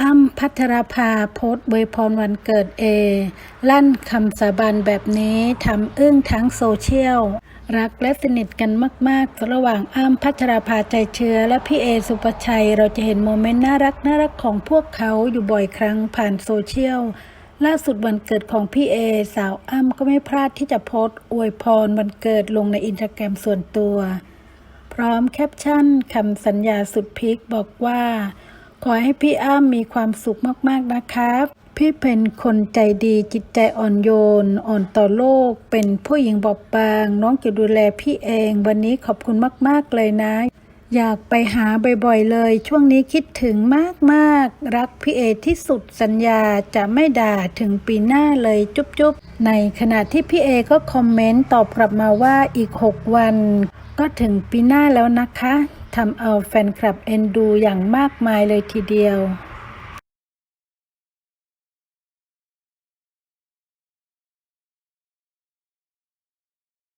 อ้ำพัทรภาโพสต์อวยพรวันเกิดเอ ลั่นคำสาบานแบบนี้ทำอึ้งทั้งโซเชียล รักและสนิทกันมาก ๆ ระหว่างอ้ำพัชราภาใจเชื้อ และพี่เอสุปชัย เราจะเห็นโมเมนต์น่ารักน่ารักของพวกเขาอยู่บ่อยครั้งผ่านโซเชียล ล่าสุดวันเกิดของพี่เอ สาวอ้ำก็ไม่พลาดที่จะโพสต์อวยพรวันเกิดลงในอินสตาแกรมส่วนตัว พร้อมแคปชั่นคำสัญญาสุดพีคบอกว่า ขอให้พี่อ้ำมีความสุขมากๆนะครับ พี่เป็นคนใจดีจิตใจอ่อนโยน อ่อนต่อโลก เป็นผู้หญิงบอบบาง น้องจะดูแลพี่เอง วันนี้ขอบคุณมากๆเลยนะ อยากไปหาบ่อยๆเลย ช่วงนี้คิดถึงมากๆ รักพี่เอที่สุดสัญญาจะไม่ด่าถึงปีหน้าเลยจุ๊บๆ ในขณะที่พี่เอก็คอมเมนต์ตอบกลับมาว่าอีก 6 วัน ก็ถึงปีหน้าแล้วนะคะ ทำเอาแฟนคลับเอ็นดูอย่างมากมายเลยทีเดียว